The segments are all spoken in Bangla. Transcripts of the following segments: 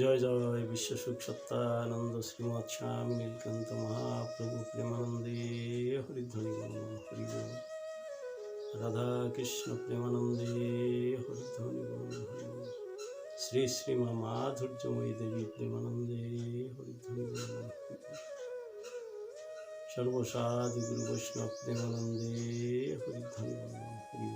জয় জয় বিশ্ব সুখ সত্তানন্দ শ্রীমৎ স্বামী নীলকান্ত মহাপ্রভু প্রেমানন্দে। হরিধ্বনি হরি রাধা কৃষ্ণ প্রেমানন্দে হরিধ্বনি হরি শ্রী শ্রী মা মাধুর্যময়ী দেবী প্রেমানন্দে হরিধ্বনি সর্বসাধু গুরু বৈষ্ণব প্রেমানন্দে হরিধ্বনি হরি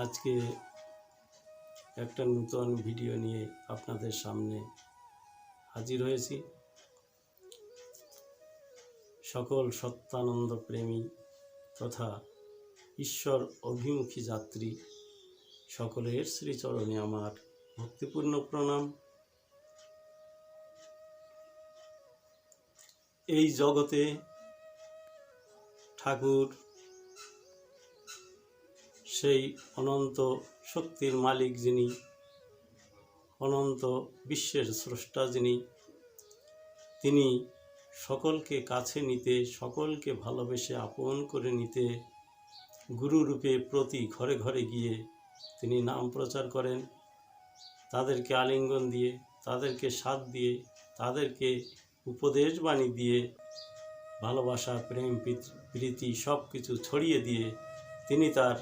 আজকে একটা নূতন ভিডিও নিয়ে আপনাদের সামনে হাজির হয়েছি। সকল সত্যানন্দ প্রেমী তথা ঈশ্বর অভিমুখী যাত্রী, সকলের শ্রীচরণে আমার ভক্তিপূর্ণ প্রণাম। এই জগতে ঠাকুর সেই অনন্ত শক্তির মালিক যিনি, অনন্ত বিশ্বের স্রষ্টা যিনি, তিনি সকলকে কাছে নিতে, সকলকে ভালোবেসে আপন করে নিতে গুরুরূপে প্রতি ঘরে ঘরে গিয়ে তিনি নাম প্রচার করেন। তাদেরকে আলিঙ্গন দিয়ে, তাদেরকে সাথ দিয়ে, তাদেরকে উপদেশ বাণী দিয়ে, ভালোবাসা, প্রেম প্রীতি সব কিছু ছড়িয়ে দিয়ে তিনি তার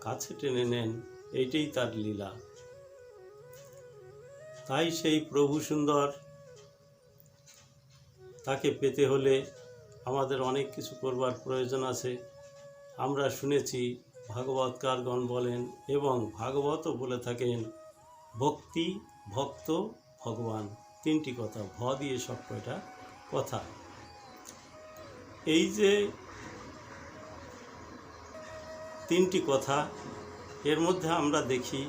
কাছে টেনে নেন, এইটাই তার লীলা। তাই সেই প্রভু সুন্দর তাকে পেতে হলে আমাদের অনেক কিছু করবার প্রয়োজন আছে। আমরা শুনেছি ভাগবতকারগণ বলেন এবং ভাগবতও বলে থাকেন, ভক্তি, ভক্ত, ভগবান। তিনটি কথা, ভ দিয়ে সব কয়টা কথা। এই যে তিনটি কথা। এর মধ্যে আমরা দেখি,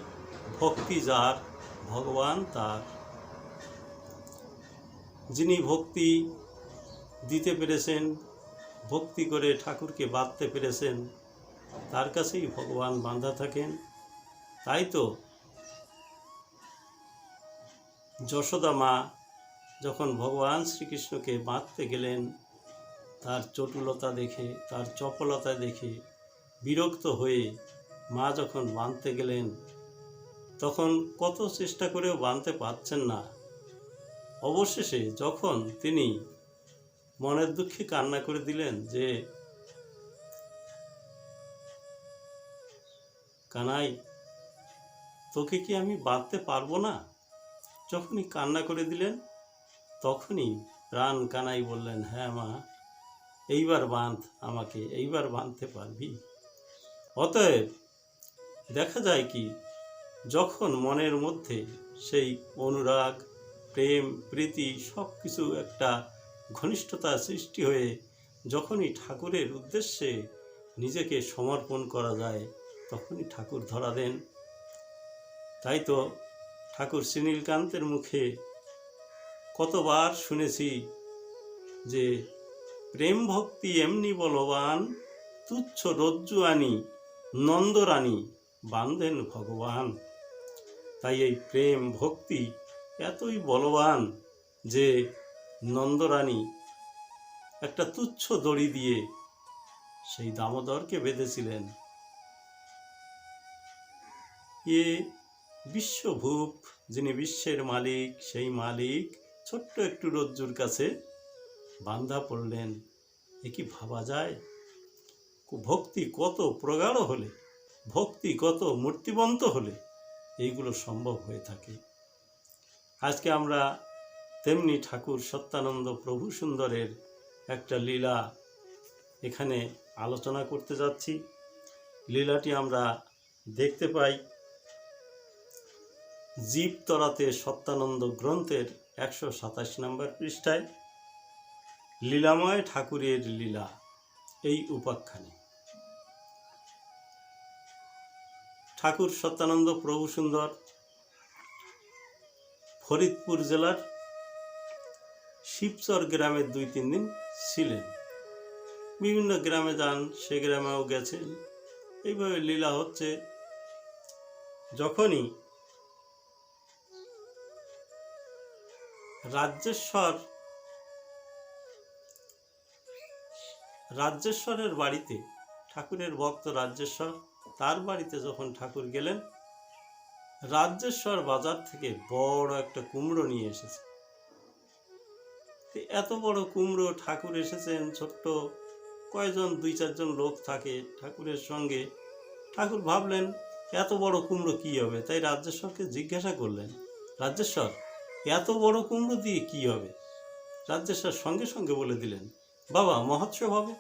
ভক্তি যার, ভগবান তার। যিনি ভক্তি দিতে পেরেছেন, ভক্তি করে ঠাকুরকে বাঁধতে পেরেছেন, তার কাছেই ভগবান বাঁধা থাকেন। তাই তো যশোদা মা যখন ভগবান শ্রীকৃষ্ণকে বাঁধতে গেলেন, তার চটুলতা দেখে, তার চপলতা দেখে বিরক্ত হয়ে মা যখন বাঁধতে গেলেন, তখন কত চেষ্টা করেও বাঁধতে পারছেন না। অবশেষে যখন তিনি মনের দুঃখে কান্না করে দিলেন যে, কানাই, তোকে কি আমি বাঁধতে পারব না? যখনই কান্না করে দিলেন, তখনই প্রাণ কানাই বললেন হ্যাঁ মা, এইবার বাঁধ আমাকে, এইবার বাঁধতে পারবি? অতএব দেখা যায় কি, যখন মনের মধ্যে সেই অনুরাগ, প্রেম, প্রীতি সব কিছু একটা ঘনিষ্ঠতা সৃষ্টি হয়ে যখনই ঠাকুরের উদ্দেশ্যে নিজেকে সমর্পণ করা যায়, তখনই ঠাকুর ধরা দেন। তাই তো ঠাকুর শ্রীনীলকান্তের মুখে কতবার শুনেছি যে, প্রেম ভক্তি এমনি বলবান, তুচ্ছ রজ্জু আনি নন্দরানী বান্ধেন ভগবান। তাই এই প্রেম ভক্তি এতই বলবান যে নন্দরানী একটা তুচ্ছ দড়ি দিয়ে সেই দামোদরকে বেঁধেছিলেন। এ বিশ্বভূপ যিনি বিশ্বের মালিক, সেই মালিক ছোট্ট একটু রজ্জুর কাছে বান্ধা পড়লেন। এ কি ভাবা যায়? ভক্তি কত প্রগাঢ় হলে, ভক্তি কত মূর্তিবন্ত হলে এইগুলো সম্ভব হয়ে থাকে। আজকে আমরা তেমনি ঠাকুর সত্যানন্দ প্রভু সুন্দরের একটা লীলা এখানে আলোচনা করতে যাচ্ছি। লীলাটি আমরা দেখতে পাই জীব তরাতে সত্যানন্দ গ্রন্থের একশো সাতাশ নম্বর পৃষ্ঠায়, লীলাময় ঠাকুরের লীলা, এই উপাখ্যানে। ঠাকুর সত্যানন্দ প্রভু সুন্দর ফরিদপুর জেলার শিবচর গ্রামে দুই, তিন দিন ছিলেন। বিভিন্ন গ্রামে যান, সে গ্রামেও গেছেন। এইভাবে লীলা হচ্ছে। যখনই রাজ্যেশ্বর, রাজ্যেশ্বরের বাড়িতে, ঠাকুরের ভক্ত রাজ্যেশ্বর তার বাড়িতে যখন ঠাকুর গেলেন, রাজ্যেশ্বর বাজার থেকে বড় একটা কুমড়ো নিয়ে এসেছে। এত বড় কুমড়ো, ঠাকুর এসেছেন, ছোট্ট কয়জন, দুই চারজন লোক থাকে ঠাকুরের সঙ্গে। ঠাকুর ভাবলেন, এত বড় কুমড়ো কী হবে? তাই রাজ্যেশ্বরকে জিজ্ঞাসা করলেন, রাজ্যেশ্বর, এত বড় কুমড়ো দিয়ে কী হবে? রাজ্যেশ্বর সঙ্গে সঙ্গে বলে দিলেন, বাবা, মহোৎসব হবে।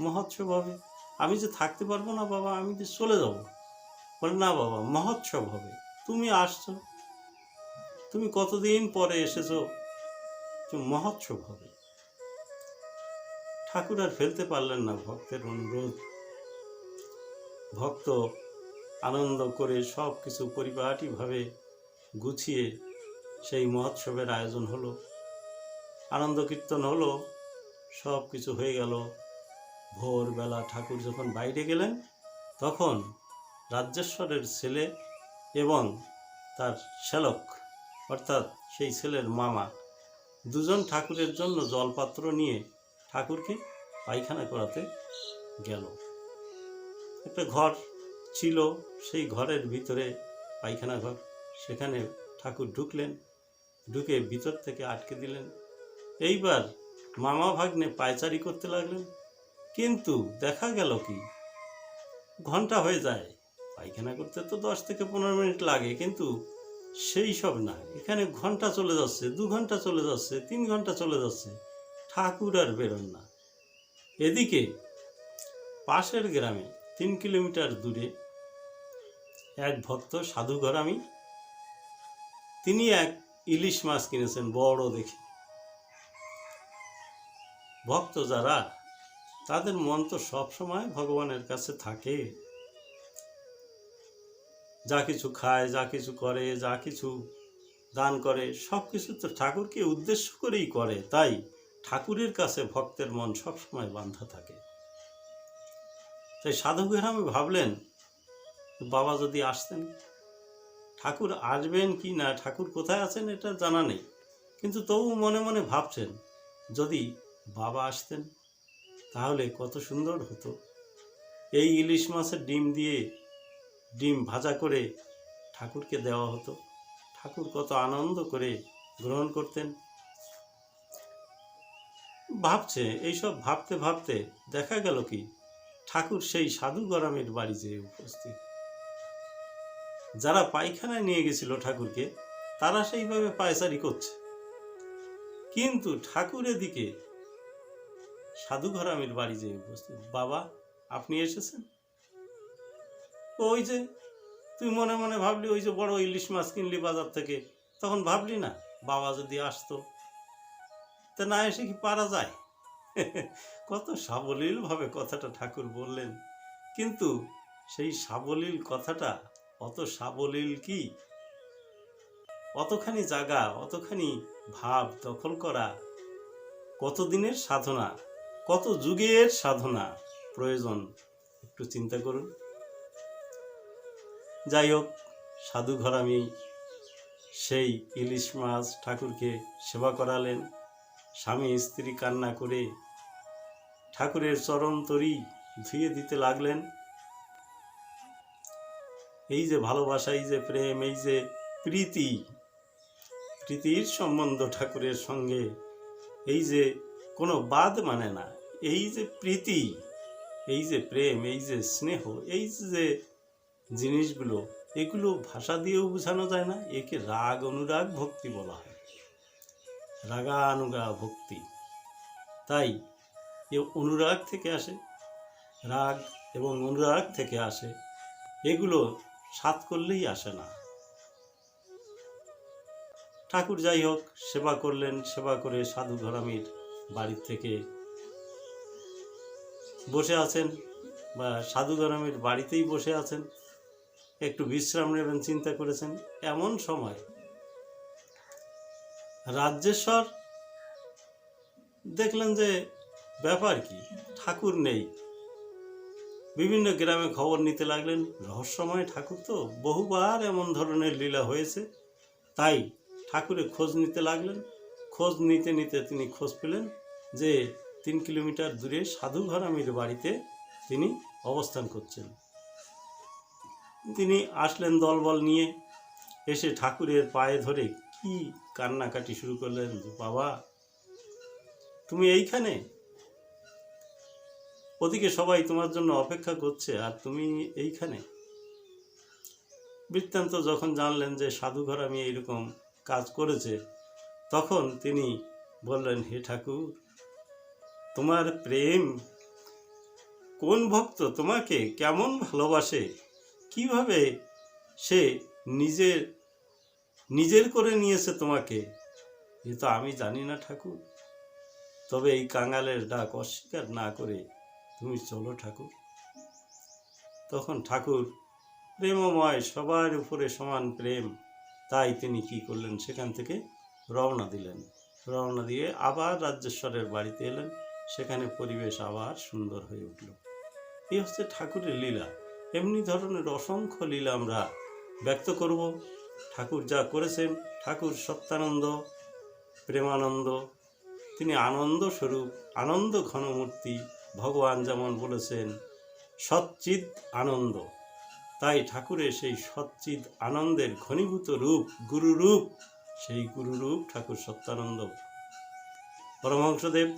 মহোৎসব হবে? আমি যে থাকতে পারব না বাবা, আমি যে চলে যাব। বলে, না বাবা, মহোৎসব হবে। তুমি আসছো। তুমি কতদিন পরে এসেছ মহোৎসব হবে? ঠাকুর আর ফেলতে পারলেন না ভক্তের অনুরোধ। ভক্ত আনন্দ করে সব কিছু পরিপাটিভাবে গুছিয়ে সেই মহোৎসবের আয়োজন হলো। আনন্দ কীর্তন হলো সব কিছু হয়ে গেল। ভোরবেলা ঠাকুর যখন বাইরে গেলেন, তখন রাজ্যেশ্বরের ছেলে এবং তার শ্যালক, অর্থাৎ সেই ছেলের মামা, দুজন ঠাকুরের জন্য জলপাত্র নিয়ে ঠাকুরকে পায়খানা করাতে গেল। একটা ঘর ছিল, সেই ঘরের ভিতরে পায়খানা ঘর। সেখানে ঠাকুর ঢুকলেন, ঢুকে ভিতর থেকে আটকে দিলেন। এইবার মামা ভাগ্নে পায়চারি করতে লাগলেন। কিন্তু দেখা গেল কি? ঘণ্টা হয়ে যায়। পায়খানা করতে তো দশ থেকে পনেরো মিনিট লাগে, কিন্তু সেই সব না। এখানে ঘণ্টা চলে যাচ্ছে, দু ঘণ্টা চলে যাচ্ছে, তিন ঘণ্টা চলে যাচ্ছে। ঠাকুর আর বেরোন না। এদিকে পাশের গ্রামে তিন কিলোমিটার দূরে এক ভক্ত সাধুঘর আমি তিনি এক ইলিশ মাছ কিনেছেন, বড় দেখে। ভক্ত যারা তাদের মন তো সবসময় ভগবানের কাছে থাকে। যা কিছু খায়, যা কিছু করে, যা কিছু দান করে, সব কিছু তো ঠাকুরকে উদ্দেশ্য করেই করে। তাই ঠাকুরের কাছে ভক্তের মন সবসময় বান্ধা থাকে। তাই সাধু গ্রামে ভাবলেন, বাবা যদি আসতেন, ঠাকুর আসবেন কি না, ঠাকুর কোথায় আছেন এটা জানা নেই। কিন্তু তবু মনে মনে ভাবছেন, যদি বাবা আসতেন তাহলে কত সুন্দর হতো। এই ইলিশ মাছের ডিম দিয়ে ডিম ভাজা করে ঠাকুরকে দেওয়া হতো। ঠাকুর কত আনন্দ করে গ্রহণ করতেন। ভাবছে, এইসব ভাবতে ভাবতে দেখা গেল কি, ঠাকুর সেই সাধু গরমের বাড়ি যেয়ে উপস্থিত। যারা পায়খানায় নিয়ে গেছিল ঠাকুরকে, তারা সেইভাবে পায়চারি করছে। কিন্তু ঠাকুরের এদিকে সাধু ঘরামের বাড়ি যেয়ে উপস্থিত। বাবা, আপনি এসেছেন? ওই যে, তুই মনে মনে ভাবলি ওই যে বড় ইলিশ মাছ কিনলি বাজার থেকে। তখন ভাবলি না, বাবা যদি আসতো, তা না এসে কি পারা যায়? কত সাবলীলভাবে কথাটা ঠাকুর বললেন। কিন্তু সেই সাবলীল কথাটা, অত সাবলীল কি? অতখানি জায়গা অতখানি ভাব দখল করা কতদিনের সাধনা? কত যুগের সাধনা? প্রয়োজন, একটু চিন্তা করুন। যাই হোক সাধু ঘরামি সেই ইলিশ মাছ ঠাকুরকে সেবা করালেন। স্বামী স্ত্রী কান্না করে ঠাকুরের চরণ তরি ধুয়ে দিতে লাগলেন। এই যে ভালোবাসা, এই যে প্রেম, এই যে প্রীতি, প্রীতির সম্বন্ধ ঠাকুরের সঙ্গে, এই যে কোনো বাদ মানে না। এই যে প্রীতি, এই যে প্রেম, এই যে স্নেহ, এই যে জিনিসগুলো, এগুলো ভাষা দিয়েও বোঝানো যায় না, একে রাগ অনুরাগ ভক্তি বলা হয়। রাগানুগা ভক্তি। তাই এ অনুরাগ থেকে আসে, রাগ এবং অনুরাগ থেকে আসে, এগুলো সাত করলেই আসে না। ঠাকুর যাই হোক, সেবা করলেন, সেবা করে সাধু ঘরামির বাড়ির থেকে বসে আছেন বা সাধু ঘরামির বাড়িতেই বসে আছেন, একটু বিশ্রাম নেবেন, চিন্তা করেছেন, এমন সময় রাজ্যেশ্বর দেখলেন যে ব্যাপার কি, ঠাকুর নেই। বিভিন্ন গ্রামে খবর নিতে লাগলেন, রহস্যময় ঠাকুর তো, বহুবার এমন ধরনের লীলা হয়েছে, তাই ঠাকুরের খোঁজ নিতে লাগলেন। খোঁজ নিতে নিতে তিনি খোঁজ পেলেন যে তিন কিলোমিটার দূরে সাধু ঘরামির বাড়িতে তিনি অবস্থান করছেন। তিনি আসলেন দলবল নিয়ে, এসে ঠাকুরের পায়ে ধরে কি কান্নাকাটি শুরু করলেন, বাবা, তুমি এইখানে? ওদিকে সবাই তোমার জন্য অপেক্ষা করছে, আর তুমি এইখানে? বৃত্তান্ত যখন জানলেন যে সাধুঘর আমি এইরকম কাজ করেছে তখন তিনি বললেন, হে ঠাকুর, তোমার প্রেম কোন ভক্ত তোমাকে কেমন ভালোবাসে? কীভাবে সে নিজের নিজের করে নিয়েছে তোমাকে? এ তো আমি জানি না ঠাকুর। তবে এই কাঙালের ডাক অস্বীকার না করে তুমি চলো ঠাকুর। তখন ঠাকুর, প্রেমময়, সবার উপরে সমান প্রেম। তাই তিনি কি করলেন সেখান থেকে রওনা দিলেন। রওনা দিয়ে আবার রাজ্যেশ্বরের বাড়িতে এলেন। সেখানে পরিবেশ আবার সুন্দর হয়ে উঠল। এই হচ্ছে ঠাকুরের লীলা। এমনি ধরনের অসংখ্য লীলা আমরা ব্যক্ত করব। ঠাকুর যা করেছেন, ঠাকুর সত্যানন্দ, প্রেমানন্দ, তিনি আনন্দ স্বরূপ, আনন্দ ঘনমূর্তি, ভগবান যেমন বলেছেন সচ্চিদ আনন্দ। তাই ঠাকুরের সেই সচ্চিদ আনন্দের ঘনীভূত রূপ, গুরুরূপ সেই গুরুরূপ ঠাকুর সত্যানন্দ। পরমহংসদেব,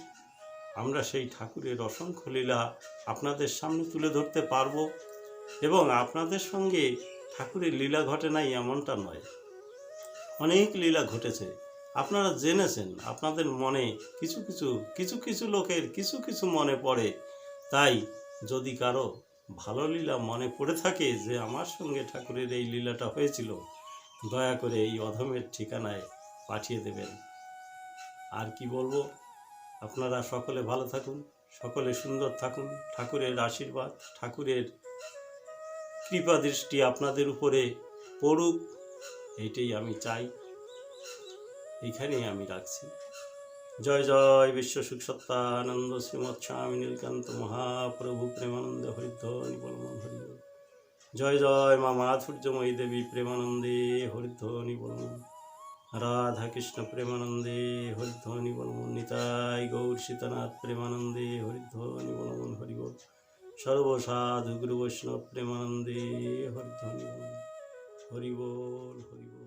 আমরা সেই ঠাকুরের অসংখ্য লীলা আপনাদের সামনে তুলে ধরতে পারব এবং আপনাদের সঙ্গে ঠাকুরের লীলা ঘটে নাই এমনটা নয়। অনেক লীলা ঘটেছে। আপনারা জেনেছেন, আপনাদের মনে কিছু কিছু কিছু কিছু লোকের কিছু কিছু মনে পড়ে। তাই যদি কারও ভালো লীলা মনে পড়ে থাকে যে আমার সঙ্গে ঠাকুরের এই লীলাটা হয়েছিল দয়া করে এই অধমের ঠিকানায় পাঠিয়ে দেবেন। আর কি বলব, আপনারা সকলে ভালো থাকুন, সকলে সুন্দর থাকুন, ঠাকুরের আশীর্বাদ, ঠাকুরের কৃপা দৃষ্টি আপনাদের উপরে পড়ুক, এইটাই আমি চাই। এইখানেই আমি রাখছি। জয় জয়, বিশ্ব সুখ সত্তানন্দ শ্রীমৎ স্বামী নীলকান্ত মহাপ্রভু প্রেমানন্দ হরিধ্বনি বলমন হরি বল। জয় জয় মা মাধুর্যময়ী দেবী প্রেমানন্দে হরিধ্বনি বলুন রাধা কৃষ্ণ প্রেমানন্দে হরিধ্বনি বলমন নিতাই গৌর সীতানাথ প্রেমানন্দে হরিধ্বনি বলমন হরিব সর্বসাধু গুরু বৈষ্ণব প্রেমানন্দে হরিধ্বনি বলমন হরি বল হরি বল।